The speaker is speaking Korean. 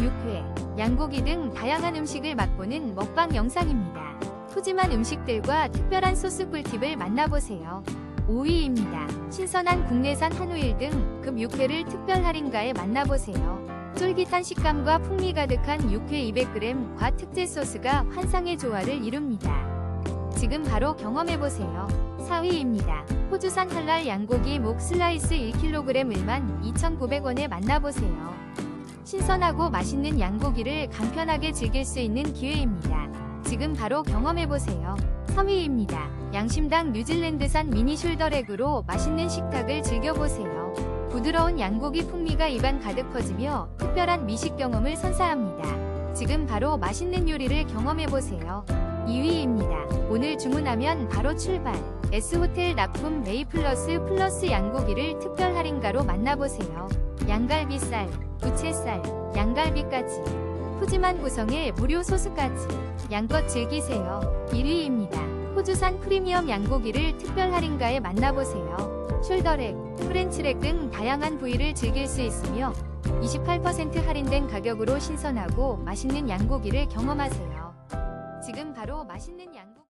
육회, 양고기 등 다양한 음식을 맛보는 먹방 영상입니다. 푸짐한 음식들과 특별한 소스 꿀팁을 만나보세요. 5위입니다. 신선한 국내산 한우일 등급 육회를 특별 할인가에 만나보세요. 쫄깃한 식감과 풍미 가득한 육회 200g과 특제 소스가 환상의 조화를 이룹니다. 지금 바로 경험해보세요. 4위입니다. 호주산 할랄 양고기 목 슬라이스 1kg 12,900원에 만나보세요. 신선하고 맛있는 양고기를 간편하게 즐길 수 있는 기회입니다. 지금 바로 경험해보세요. 3위입니다. 양심당 뉴질랜드산 미니 숄더렉으로 맛있는 식탁을 즐겨보세요. 부드러운 양고기 풍미가 입안 가득 퍼지며 특별한 미식 경험을 선사합니다. 지금 바로 맛있는 요리를 경험해보세요. 2위입니다. 오늘 주문하면 바로 출발. S호텔 납품 메이플러스 플러스 양고기를 특별 할인가로 만나보세요. 양갈비살, 부채살, 양갈비까지. 푸짐한 구성에 무료 소스까지. 양껏 즐기세요. 1위입니다. 호주산 프리미엄 양고기를 특별 할인가에 만나보세요. 숄더렉, 프렌치렉 등 다양한 부위를 즐길 수 있으며 28% 할인된 가격으로 신선하고 맛있는 양고기를 경험하세요. 지금 바로 맛있는 양고기